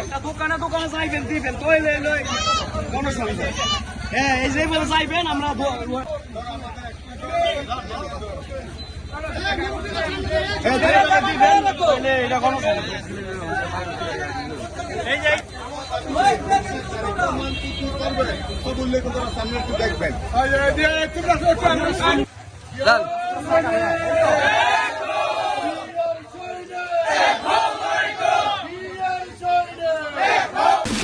একটা দোকানে দোকানে যাইবেন দিবেন তো লই হ্যাঁ এই যে বলে যাইবেন আমরা দো- দো- এই যে টাকা দিবেন, তাহলে এটা গণসংযোগ। এই যে ডান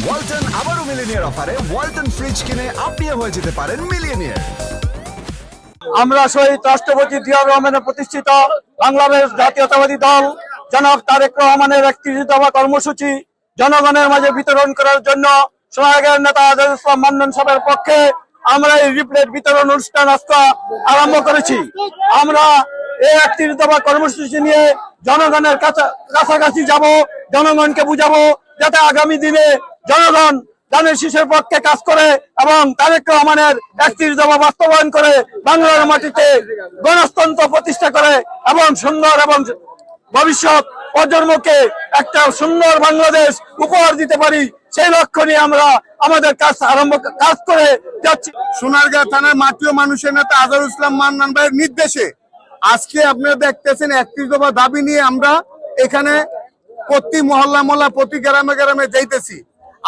ওয়ালটন আবারও অফারে ওয়ালটন ফ্রিজ কিনে আপনিও হয়ে যেতে পারেন আমরা শহীদ রাষ্ট্রপতি রহমানের প্রতিষ্ঠিত বাংলাদেশ জাতীয়তাবাদী দল, জনাব তারেক রহমানের দফা কর্মসূচি, জনগণের মাঝে বিতরণ করার জন্য সোনাগার নেতা আজাদ ইসলাম পক্ষে আমরা এই রিপ্লেট বিতরণ অনুষ্ঠান আজকে আরম্ভ করেছি। আমরা এই একত্রিশ দফা কর্মসূচি নিয়ে জনগণের কাছা- কাছাকাছি যাব, জনগণকে বুঝাবো, যাতে আগামী দিনে জনগণ ধানের শীষের পক্ষে কাজ করে এবং তারেক রহমানের একত্রিশ দফা বাস্তবায়ন করে বাংলার মাটিতে গণতন্ত্র প্রতিষ্ঠা করে এবং সুন্দর এবং ভবিষ্যৎ প্রজন্মকে একটা সুন্দর বাংলাদেশ উপহার দিতে পারি, সেই লক্ষ্য নিয়ে আমরা আমাদের কাজ আরম্ভ, কাজ করে যাচ্ছি। সোনারগাঁ থানার মাটিও মানুষের নেতা আজহার ইসলাম মান্নান ভাইয়ের নির্দেশে আজকে আপনারা দেখতেছেন একত্রিশ দফা দাবি নিয়ে আমরা এখানে প্রতি মহল্লা মহল্লা প্রতি গ্রামে গ্রামে যাইতেছি।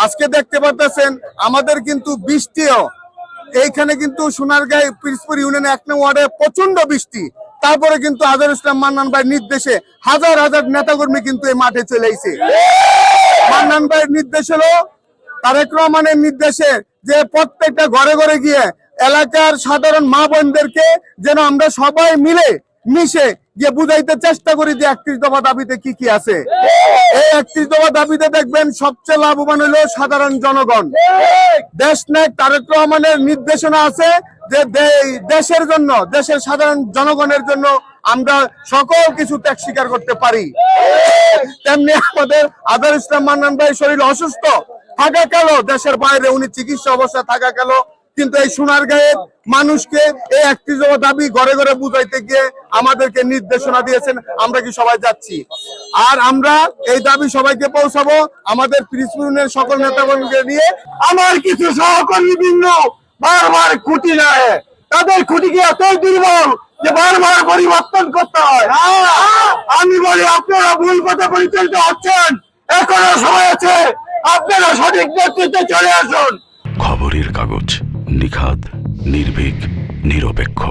আজকে দেখতে পাচ্ছেন আমাদের কিন্তু বৃষ্টিও। এইখানে কিন্তু সোনারগাঁও পিরসপুর ইউনিয়ন এক নং ওয়ার্ডে প্রচণ্ড বৃষ্টি। তারপরে কিন্তু আজহার ইসলাম মান্নান ভাইয়ের নির্দেশে হাজার হাজার নেতাকর্মী কিন্তু এই মাঠে চলে এসেছে। মান্নান ভাইয়ের নির্দেশ হলো তারেক রহমানের নির্দেশে যে প্রত্যেকটা ঘরে ঘরে গিয়ে এলাকার সাধারণ মা বোনদেরকে যেন আমরা সবাই মিলে মিশে গিয়ে বুঝাইতে চেষ্টা করি যে একত্রিশ দফা দাবিতে কি কি আছে। এই একত্রিশ দফা দাবিতে দেখবেন সবচেয়ে লাভবান হলো সাধারণ জনগণ। দেশ নায়ক তারেক রহমানের নির্দেশনা আছে যে দেশের জন্য, দেশের সাধারণ জনগণের জন্য আমরা সকল কিছু ত্যাগ স্বীকার করতে পারি। তেমনি আমাদের আদার ইসলাম মান্নান ভাই শরীর অসুস্থ, থাকা গেল দেশের বাইরে উনি চিকিৎসা অবস্থায় থাকা গেল কিন্তু এই সোনার গায়ে মানুষকে এই একটি দাবি ঘরে ঘরে বুঝাইতে গিয়ে আমাদেরকে নির্দেশনা দিয়েছেন, আমরা কি সবাই যাচ্ছি। আর আমরা এই দাবি সবাইকে পৌঁছাবো আমাদের পিরিসপুরের সকল নেতাগণকে নিয়ে। আমার কিছু সহকর্মী বৃন্দ বারবার খুঁটি নেয়। তাদের খুঁটি কি এতই দুর্বল যে বারবার পরিবর্তন করতে হয়। আমি বলি, আপনারা ভুল পথে পরিচালিত হচ্ছেন। এখনও সময় আছে, আপনারা সঠিক নেতৃত্বে চলে আসুন। খবরের কাগজ নিখাদ, নির্ভীক, নিরপেক্ষ।